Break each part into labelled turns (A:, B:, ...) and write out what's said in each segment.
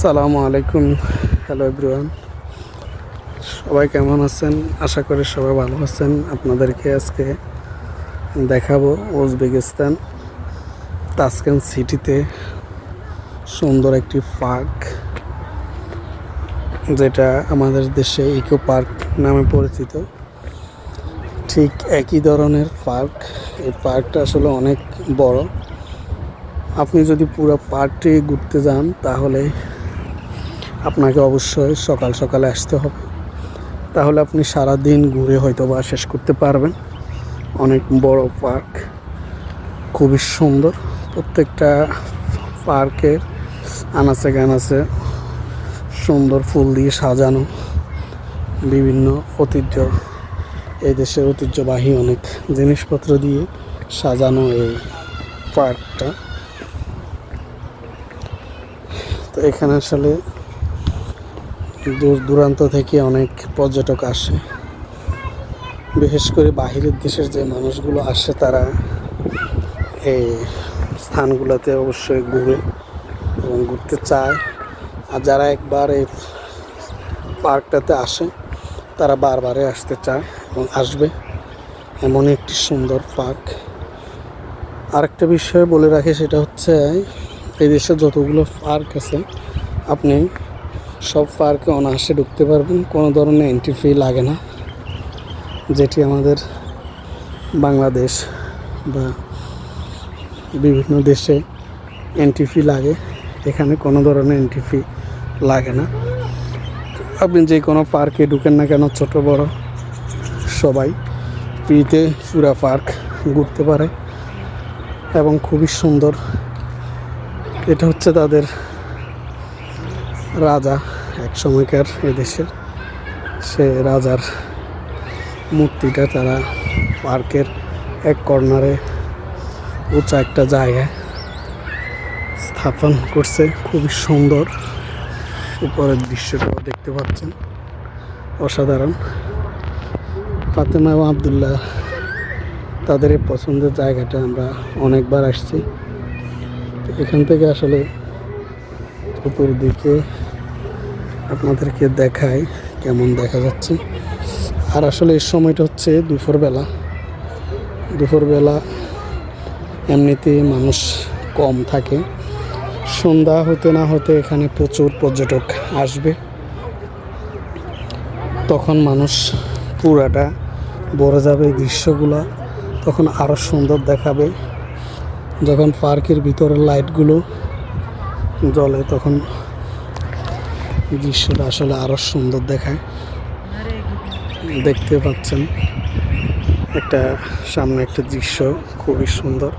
A: আসসালামু আলাইকুম। Hello everyone সবাই কেমন আছেন? আশা করি সবাই ভালো আছেন। আপনাদেরকে আজকে দেখাবো উজবেকিস্তান তাসকেন সিটিতে সুন্দর একটি পার্ক যেটা আমাদের দেশে ইকো পার্ক নামে পরিচিত। ঠিক একই ধরনের পার্ক এই পার্কটা আসলে অনেক বড়। আপনি যদি পুরো পার্কটি ঘুরতে যান, তাহলে আপনাকে অবশ্যই সকাল সকালে আসতে হবে। তাহলে আপনি সারা দিন ঘুরে হয়তো বা শেষ করতে পারবেন। অনেক বড় পার্ক, খুবই সুন্দর। প্রত্যেকটা পার্কের আনাচে গানাচে সুন্দর ফুল দিয়ে সাজানো। বিভিন্ন ঐতিহ্য, এই দেশের ঐতিহ্যবাহী অনেক জিনিসপত্র দিয়ে সাজানো এই পার্কটা। তো এখানে আসলে দূর দূরান্ত থেকে অনেক পর্যটক আসে। বিশেষ করে বাহিরের দেশের যে মানুষগুলো আসে তারা এই স্থানগুলোতে অবশ্যই ঘুরে এবং ঘুরতে চায়। আর যারা একবার এই পার্কটাতে আসে, তারা বারবারে আসতে চায় এবং আসবে। এমন একটি সুন্দর পার্ক। আরেকটা বিষয় বলে রাখি, সেটা হচ্ছে এই দেশে যতগুলো পার্ক আছে, আপনি সব পার্কে অনায়াসে ঢুকতে পারবেন, কোনো ধরনের এন্ট্রি ফি লাগে না, যেটি আমাদের বাংলাদেশ বা বিভিন্ন দেশে এন্ট্রি ফি লাগে, এখানে কোনো ধরনের এন্ট্রি ফি লাগে না। আপনি যে কোনো পার্কে ঢুকেন না কেন, ছোট, বড়, সবাই ফ্রিতে পুরা পার্ক ঘুরতে পারে এবং খুবই সুন্দর। এটা হচ্ছে তাদের রাজা এক সময়কার এদেশের। সে রাজার মূর্তিটা তারা পার্কের এক কর্নারে উঁচা একটা জায়গায় স্থাপন করছে। খুবই সুন্দর। উপরের দৃশ্যটাও দেখতে পাচ্ছেন। অসাধারণ। ফাতেমা আবদুল্লাহ, তাদের এই পছন্দের জায়গাটা আমরা অনেকবার আসছি। এখান থেকে আসলে চতুর্দিকে আপনাদেরকে দেখায় কেমন দেখা যাচ্ছে। আর আসলে এই সময়টা হচ্ছে দুপুরবেলা। দুপুরবেলা এমনিতে মানুষ কম থাকে। সন্ধ্যা হতে না হতে এখানে প্রচুর পর্যটক আসবে। তখন মানুষ পুরাটা ভরে যাবে দৃশ্যগুলো। তখন আরও সুন্দর দেখাবে। যখন পার্কের ভিতরের লাইটগুলো জ্বলে তখন দৃশ্যটা আসলে আরও সুন্দর দেখায়। দেখতে পাচ্ছেন, একটা সামনে একটা দৃশ্য খুবই সুন্দর।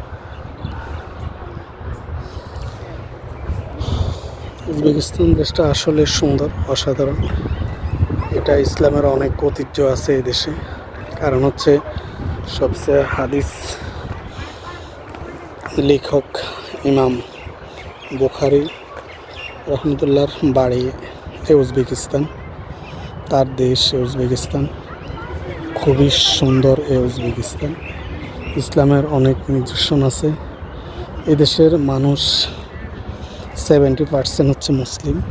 A: উজবেকিস্তান দেশটা আসলে সুন্দর, অসাধারণ। এটা ইসলামের অনেক ঐতিহ্য আছে এই দেশে। কারণ হচ্ছে সবচেয়ে হাদিস লেখক ইমাম বুখারি রহমতুল্লাহর বাড়ি এ উজবেকিস্তান। তার দেশ এ উজবেকিস্তান। খুবই সুন্দর এ উজবেকিস্তান। ইসলামের অনেক নিদর্শন আছে। এদেশের মানুষ সেভেন্টি পার্সেন্ট হচ্ছে মুসলিম।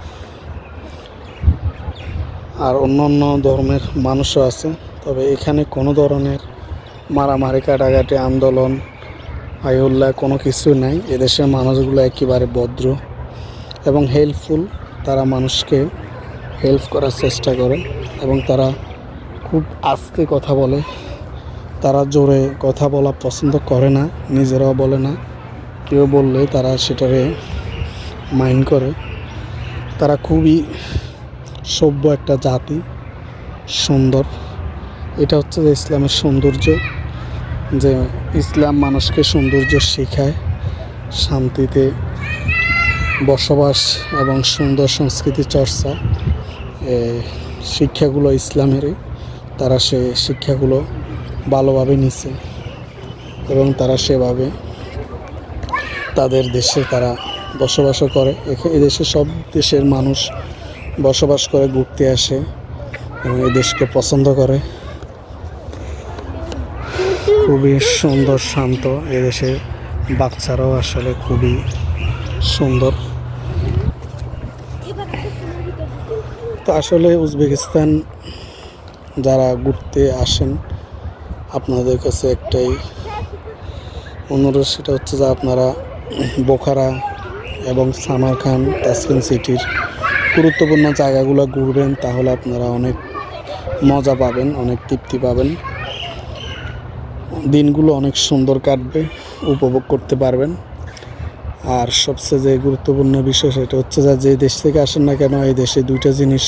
A: আর অন্য অন্য ধর্মের মানুষও আছে। তবে এখানে কোনো ধরনের মারামারি, কাটাকাটি, আন্দোলন আইউল্লাহ কোনো কিছু নাই। এদেশের মানুষগুলো একেবারে ভদ্র এবং হেল্পফুল তারা মানুষকে হেল্প করার চেষ্টা করে এবং তারা খুব আস্তে কথা বলে। তারা জোরে কথা বলা পছন্দ করে না, নিজেরাও বলে না। কেউ বললে তারা সেটারে মাইন্ড করে। তারা খুবই সভ্য একটা জাতি, সুন্দর। এটা হচ্ছে যে ইসলামের সৌন্দর্য। যে ইসলাম মানুষকে সৌন্দর্য শেখায়, শান্তিতে বসবাস এবং সুন্দর সংস্কৃতি চর্চা শিক্ষাগুলো ইসলামেরই। তারা সে শিক্ষাগুলো ভালোভাবে নিছে এবং তারা সেভাবে তাদের দেশে তারা বসবাসও করে। এদেশে সব দেশের মানুষ বসবাস করে, ঘুরতে আসে এবং এই দেশকে পছন্দ করে। খুবই সুন্দর, শান্ত। এদেশে বাচ্চারাও আসলে খুবই সুন্দর। তো আসলে উজবেকিস্তান যারা ঘুরতে আসেন, আপনাদের কাছে একটাই অনুরোধ, সেটা হচ্ছে যে আপনারা বোখারা এবং সামারখান তাসকিন সিটির গুরুত্বপূর্ণ জায়গাগুলো ঘুরবেন, তাহলে আপনারা অনেক মজা পাবেন, অনেক তৃপ্তি পাবেন। দিনগুলো অনেক সুন্দর কাটবে, উপভোগ করতে পারবেন। আর সবচেয়ে যে গুরুত্বপূর্ণ বিষয় সেটা হচ্ছে যে যে দেশ থেকে আসেন না কেন, এই দেশে দুইটা জিনিস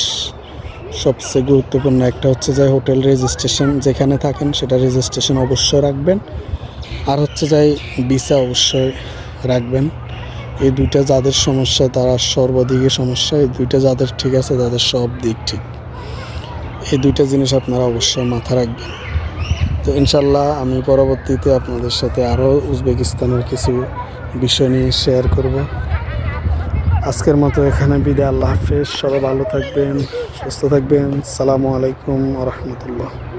A: সবচেয়ে গুরুত্বপূর্ণ। একটা হচ্ছে যে, হোটেল রেজিস্ট্রেশন, যেখানে থাকেন সেটা রেজিস্ট্রেশন অবশ্যই রাখবেন। আর হচ্ছে যাই ভিসা অবশ্যই রাখবেন। এই দুইটা যাদের সমস্যা, তারা সর্বদিকে সমস্যা। এই দুইটা যাদের ঠিক আছে, তাদের সব দিক ঠিক। এই দুইটা জিনিস আপনারা অবশ্যই মাথা রাখবেন। তো ইনশাল্লাহ আমি পরবর্তীতে আপনাদের সাথে আরও উজবেকিস্তানের কিছু বিষয় নিয়ে শেয়ার করব। আজকের মতো এখানে বিদায়, আল্লাহ হাফেজ। সবাই ভালো থাকবেন, সুস্থ থাকবেন। সালামু আলাইকুম রহমতুল্লাহ।